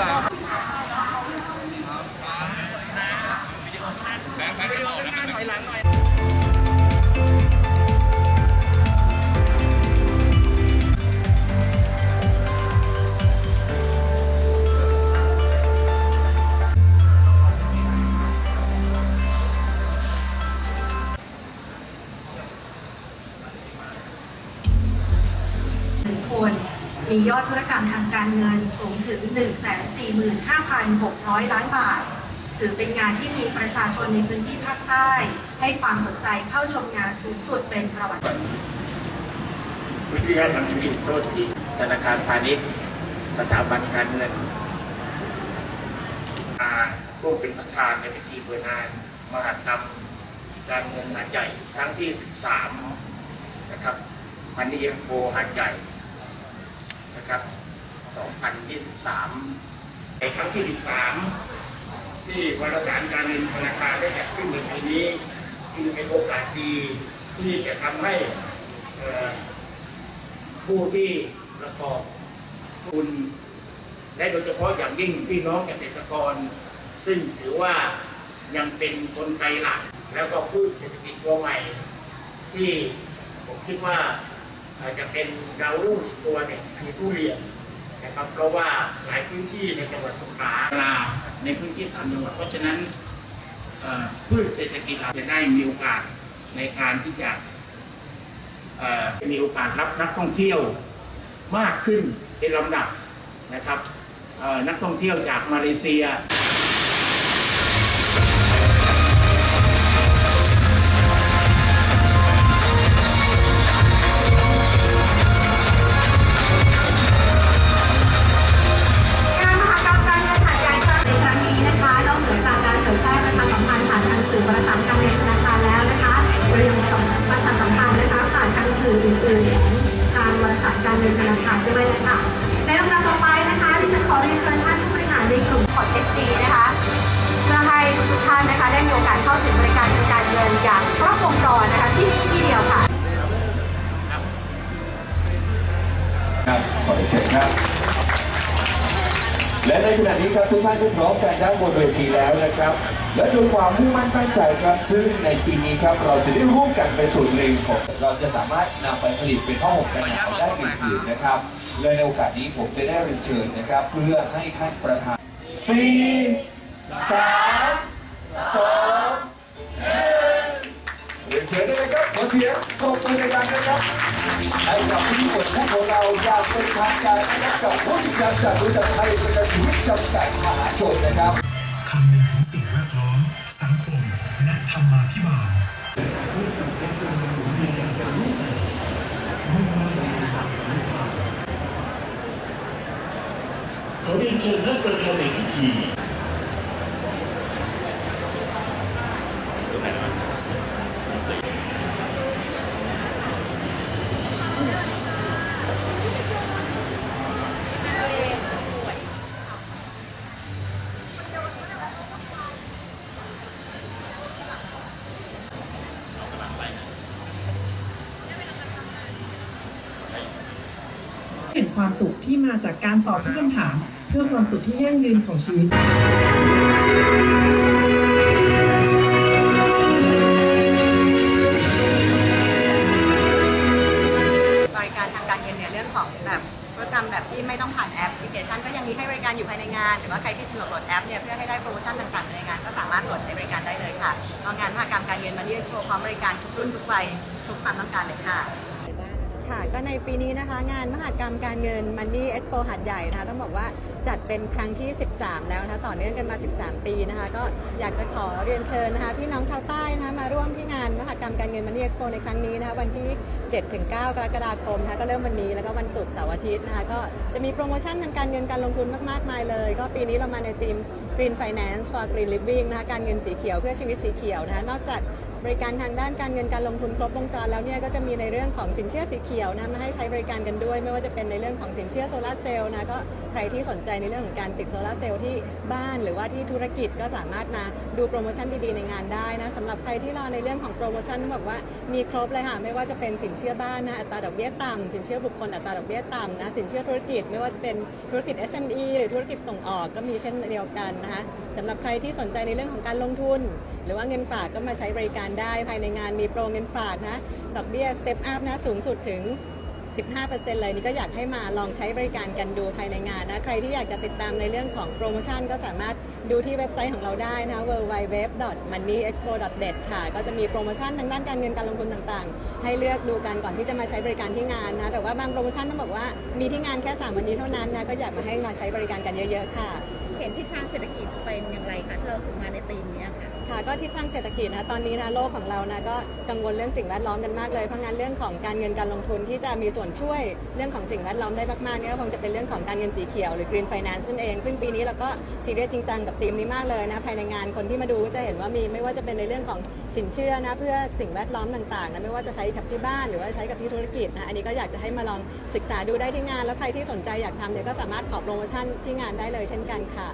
สามถอยหลังหน่อยหนึ่งคน มียอดธุรกรรมทางการเงินสูงถึง 145,600 ล้านบาท ถือเป็นงานที่มีประชาชนในพื้นที่ภาคใต้ ให้ความสนใจเข้าชมงานสูงสุดเป็นประวัติวิทยาหนังสือโทษทีธนาคารพาณิชย์ สถาบันการเงินมาผู้เป็นประธานในพิธีเปิดงาน มหากรรมการเงินหาดใหญ่ครั้งที่ 13 นะครับพันนิยโปหาดใหญ่ นะครับ 2023ในครั้งที่ 13 ที่วารสารการเงินธนาคารได้จัดขึ้นในปีนี้จึงเป็นโอกาสดีที่จะทำให้ผู้ที่ประกอบทุนและโดยเฉพาะอย่างยิ่งพี่น้องเกษตรกร ซึ่งถือว่ายังเป็นกลไกหลัก แล้วก็พืชเศรษฐกิจตัวใหม่ ที่ผมคิดว่า อาจจะเป็นดาวรุ่งอีกตัวหนึ่งคือทุเรียนนะครับเพราะว่าหลายพื้นที่ในจังหวัดสงขลาในพื้นที่สามจังหวัดเพราะฉะนั้นพืชเศรษฐกิจเราจะได้มีโอกาสในการที่จะมีโอกาสรับนักท่องเที่ยวมากขึ้นเป็นลำดับนะครับนักท่องเที่ยวจากมาเลเซีย ขณะนี้ครับทุกท่านก็พร้อมกันด้านบนเวทีแล้วนะครับ และด้วยความมุ่งมั่นตั้งใจครับ ซึ่งในปีนี้ครับเราจะได้ร่วมกันเป็นส่วนหนึ่งของเราจะสามารถนำไปผลิตเป็นผ้าห่มกันหนาวได้หนึ่งผืนนะครับและในโอกาสนี้ผมจะได้เรียนเชิญนะครับ เพื่อให้ท่านประธานสี่สามสองหนึ่ง เรียนเชิญได้เลยครับขอเสียงปรบมือดังๆนะครับให้กับผู้ที่เปิดผู้ของเราอยากเป็นทางการนะครับกับผู้จัดการจากบริษัทไทยประกันชีวิตจำกัดมหาชนนะครับคำนึงถึงสิ่งแวดล้อมสังคม และธรรมาภิบาลขอเรียนเชิญท่านประธานในพิธี ความสุขที่มาจากการตอบทุกคำถาม เพื่อความสุขที่ยั่งยืนของชีวิตบริการทางการเงินในเรื่องของแบบธุรกรรมแบบที่ไม่ต้องผ่านแอปพลิเคชัน ก็ยังมีให้บริการอยู่ภายในงาน หรือว่าใครที่สะดวกโหลดแอปเนี่ยเพื่อให้ได้โปรโมชั่นต่างๆภายในงาน ก็สามารถโหลดใช้บริการได้เลยค่ะงานมหกรรมการเงินมันนี่โชว์พร้อมบริการทุกรุ่นทุกวัยทุกความต้องการเลยค่ะ ก็ในปีนี้นะคะ งานมหกรรมการเงิน Money Expo หัดใหญ่นะคะต้องบอกว่า จัดเป็นครั้งที่ 13 แล้วนะคะต่อเนื่องกันมา 13 ปีนะคะก็อยากจะขอเรียนเชิญนะคะพี่น้องชาวใต้นะคะมาร่วมที่งานมหกรรมการเงิน Money Expo ในครั้งนี้นะคะวันที่ 7-9 กรกฎาคมนะคะก็เริ่มวันนี้แล้วก็วันศุกร์เสาร์อาทิตย์นะคะก็จะมีโปรโมชั่นทางการเงินการลงทุนมากๆมายเลย ก็ปีนี้เรามาในธีม Green Finance for Green Living นะคะการเงินสีเขียวเพื่อชีวิตสีเขียวนะคะนอกจากบริการทางด้านการเงินการลงทุนครบวงจรแล้วเนี่ยก็จะมีในเรื่องของสินเชื่อสีเขียวนะมาให้ใช้บริการกันด้วย ไม่ว่าจะเป็นในเรื่องของสินเชื่อโซลาร์เซลล์นะก็ใครที่สนใจในเรื่องของการติดโซลาร์เซลล์ที่บ้านหรือว่าที่ธุรกิจก็สามารถมาดูโปรโมชั่นดีๆในงานได้นะสำหรับใครที่รอในเรื่องของโปรโมชั่นต้องบอกว่ามีครบเลยค่ะไม่ว่าจะเป็นสินเชื่อบ้านนะอัตราดอกเบี้ยต่ำสินเชื่อบุคคลอัตราดอกเบี้ยต่ำนะสินเชื่อธุรกิจ ไม่ว่าจะเป็นธุรกิจ SME หรือธุรกิจส่งออกก็มีเช่นเดียวกันนะคะสำหรับใครที่สนใจในเรื่องของการลงทุน หรือว่าเงินฝากก็มาใช้บริการได้ภายในงานมีโปรเงินฝากนะดอกเบี้ยสเต็ปอัพนะสูงสุดถึง 15%เลยนี่ก็อยากให้มาลองใช้บริการกันดูภายในงานนะ ใครที่อยากจะติดตามในเรื่องของโปรโมชั่นก็สามารถดูที่เว็บไซต์ของเราได้นะ www.moneyexpo.net ค่ะ ก็จะมีโปรโมชั่นทางด้านการเงินการลงทุนต่างๆ ให้เลือกดูกันก่อนที่จะมาใช้บริการที่งานนะ แต่ว่าบางโปรโมชั่นต้องบอกว่ามีที่งานแค่ 3 วันนี้เท่านั้นนะ ก็อยากมาให้มาใช้บริการกันเยอะ ๆ ค่ะ เห็นทิศทางเศรษฐกิจเป็นอย่างไรคะที่เราถึงมาในธีมเนี้ยค่ะ ค่ะก็ทิศทางเศรษฐกิจนะตอนนี้นะโลกของเรานะก็กังวลเรื่องสิ่งแวดล้อมกันมากเลยเพราะงั้นเรื่องของการเงินการลงทุนที่จะมีส่วนช่วยเรื่องของสิ่งแวดล้อมได้มากๆเนี่ยก็คงจะเป็นเรื่องของการเงินสีเขียวหรือ Green Finance นั่นเอง ซึ่งปีนี้เราก็ซีเรียสจริงจังกับธีมนี้มากเลยนะภายในงานคนที่มาดูก็จะเห็นว่ามีไม่ว่าจะเป็นในเรื่องของสินเชื่อนะเพื่อสิ่งแวดล้อมต่างๆนะไม่ว่าจะใช้กับที่บ้านหรือว่าใช้กับที่ธุรกิจนะอันนี้ก็อยากจะให้มาลองศึกษาดูได้ที่งาน แล้วใครที่สนใจอยากทำเนี่ยก็สามารถขอโปรโมชั่นที่งานได้เลยเช่นกันค่ะ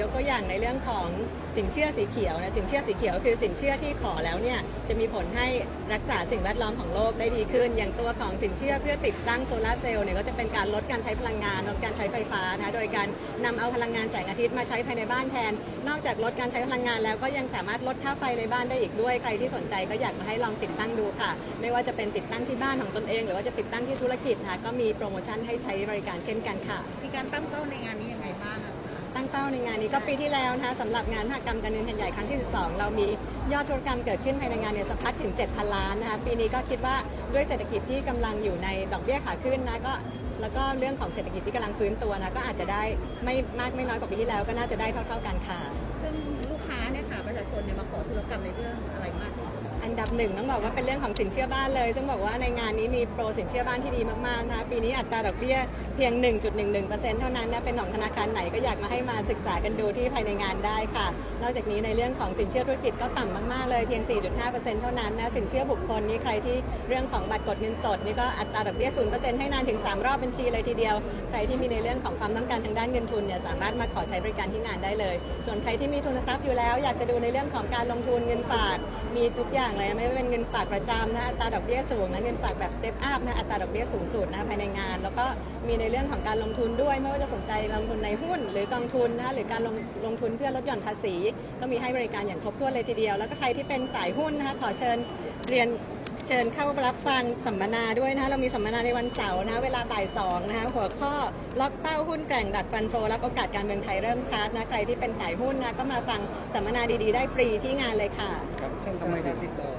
ยกตัวอย่างในเรื่องของสินเชื่อสีเขียวนะสินเชื่อสีเขียวคือสินเชื่อที่ขอแล้วเนี่ยจะมีผลให้รักษาสิ่งแวดล้อมของโลกได้ดีขึ้น อย่างตัวของสินเชื่อเพื่อติดตั้งโซลาร์เซลล์เนี่ยก็จะเป็นการลดการใช้พลังงานลดการใช้ไฟฟ้านะโดยการนำเอาพลังงานแสงอาทิตย์มาใช้ภายในบ้านแทน นอกจากลดการใช้พลังงานแล้วก็ยังสามารถลดค่าไฟในบ้านได้อีกด้วยใครที่สนใจก็อยากมาให้ลองติดตั้งดูค่ะ ไม่ว่าจะเป็นติดตั้งที่บ้านของตนเอง หรือว่าจะติดตั้งที่ธุรกิจนะคะก็มีโปรโมชั่นให้ใช้บริการเช่นกันค่ะ มีการตั้งเป้าในงาน เป้าในงานนี้ก็ปีที่แล้วนะคะสำหรับงานมหกรรมการเงินแผ่นใหญ่ครั้งที่ 12 เรามียอดธุรกรรมเกิดขึ้นภายในงานเนี่ยสะพัดถึง 7,000 ล้านนะคะปีนี้ก็คิดว่าด้วยเศรษฐกิจที่กำลังอยู่ในดอกเบี้ยขาขึ้นนะก็แล้วก็เรื่องของเศรษฐกิจที่กำลังฟื้นตัวนะก็อาจจะได้ไม่มากไม่น้อยกว่าปีที่แล้วก็น่าจะได้เท่า ๆกันค่ะ ซึ่งลูกค้าเนี่ยค่ะประชาชนเนี่ยมาขอธุรกรรมในเรื่องอะไรมากที่สุด อันดับหนึ่งต้องบอกว่าเป็นเรื่องของสินเชื่อบ้านเลย ซึ่งบอกว่าในงานนี้มีโปรสินเชื่อบ้านที่ดีมากๆนะปีนี้อัตราดอกเบี้ยเพียง 1.11%เท่านั้นนะเป็นของธนาคารไหนก็อยากมาให้มาศึกษากันดูที่ภายในงานได้ค่ะ นอกจากนี้ในเรื่องของสินเชื่อธุรกิจก็ต่ำมากๆเลยเพียง 4.5%เท่านั้นนะสินเชื่อบุคคลนี่ใครที่เรื่องของบัตรกดเงินสดนี่ก็อัตราดอกเบี้ย 0%ให้นานถึง 3 รอบบัญชีเลยทีเดียว ใครที่มีในเรื่องของความต้องการทางด้านเงินทุนเนี่ยสามารถมาขอใช้บริการที่งานได้เลย ส่วนใครที่มีทุนทรัพย์อยู่แล้ว อยากจะดูในเรื่องของการลงทุนเงินฝากมีทุกอย่างเลยนะไม่ว่าเป็นเงินฝากประจำนะอัตราดอกเบี้ยสูงนะเงินฝากแบบ step up นะอัตราดอกเบี้ยสูงสุดนะภายในงาน แล้วก็มีในเรื่องของการลงทุนด้วย ไม่ว่าจะสนใจลงทุนในหุ้น หรือกองทุนนะหรือการลงลงทุนเพื่อลดหย่อนภาษี ก็มีให้บริการอย่างครบถ้วนเลยทีเดียว แล้วก็ใครที่เป็นสายหุ้นนะคะขอเชิญเรียนเชิญเข้ารับฟังสัมมนาด้วยนะคะเรามีสัมมนาในวันเสาร์นะเวลาบ่ายสองนะคะหัวข้อล็อกเป้าหุ้นแกร่งดัดฟันโฟรับโอกาสการเมืองไทยเริ่มชาร์จนะใครที่เป็นสายหุ้นนะก็มาฟังสัมมนาดีๆ ได้ฟรีที่งานเลยค่ะ ทำไมถึงติดต่อ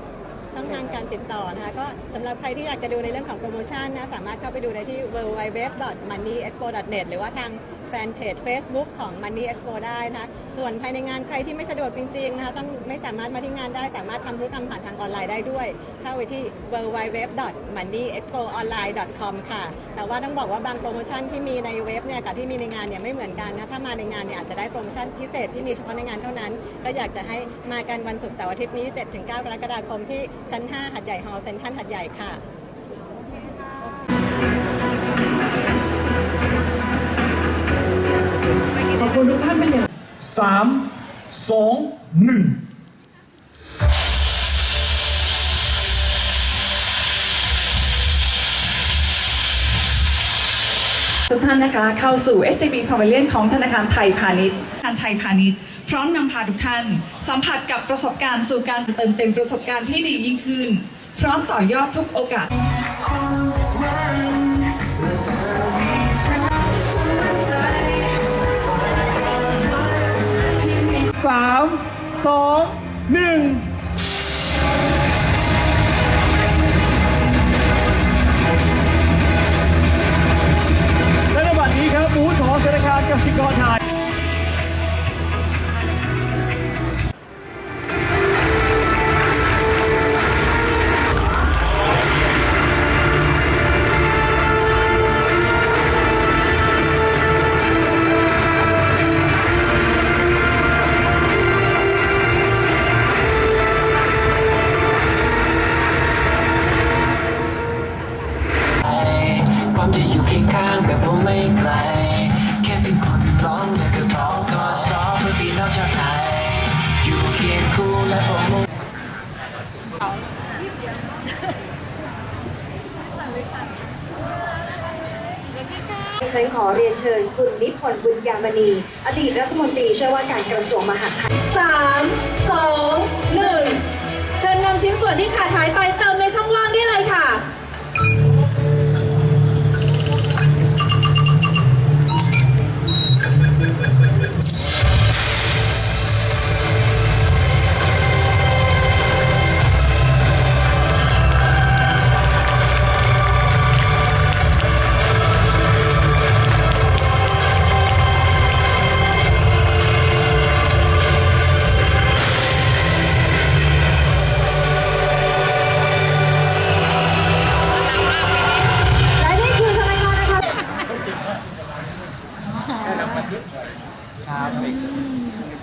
ช่องทางการติดต่อนะคะก็สำหรับใครที่อยากจะดูในเรื่องของโปรโมชั่นนะ สามารถเข้าไปดูได้ที่ www.moneyexpo.net หรือว่าทาง ฟนเพจ Facebook ของ Money Expo ได้นะคะส่วนภายในงานใครที่ไม่สะดวกจริงๆนะคะต้องไม่สามารถมาที่งานได้สามารถทำธุรกรรมผ่านทางออนไลน์ได้ด้วย เข้าไปที่ www.moneyexpoonline.com ค่ะ แต่ว่าต้องบอกว่าบางโปรโมชั่นที่มีในเว็บเนี่ยกับที่มีในงานเนี่ยไม่เหมือนกันนะถ้ามาในงานเนี่ยอาจจะได้โปรโมชั่นพิเศษที่มีเฉพาะในงานเท่านั้น ก็อยากจะให้มากันวันศุกร์เสาร์อาทิตย์นี้ 7-9 กรกฎาคมที่ชั้น 5 หัดใหญ่ฮอลล์เซ็นทรัลหัดใหญ่ค่ะามสองหนึ่งทุกท่านนะคะเข้าสู่ SCB Pavilion ของธนาคารไทยพาณิชย์ธนาคารไทยพาณิชย์ พร้อมนำพาทุกท่าน สัมผัสกับประสบการณ์สู่การเติมเต็มประสบการณ์ที่ดียิ่งขึ้น พร้อมต่อยอดทุกโอกาส 3 2 1 คุณนิพนธ์บุญยามณี อดีตรัฐมนตรีช่วยว่าการกระทรวงมหาดไทยสามสองหนึ่งเชิญนำชิ้นส่วนที่ขาดหายไปเติมในช่องว่างได้เลย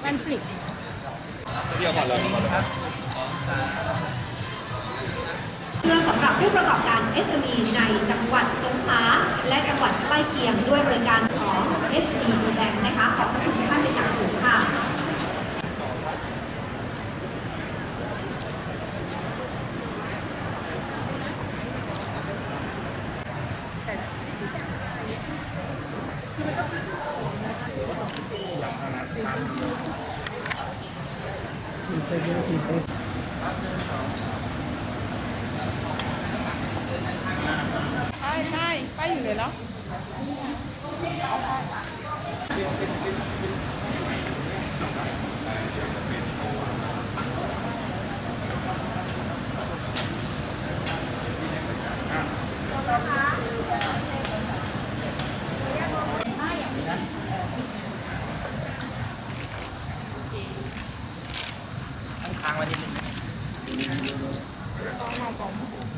มันปลิกเดียวก่อนเลยเพื่อสำหรับผู้ประกอบการ SME ในจังหวัดสงขลาและจังหวัดใกล้เคียงด้วยบริการของ SME Bank นะคะขอบคุณทุกท่านเป็นอย่างสูงค่ะ ใช่ใช่ไปอยู่เลยเนาะ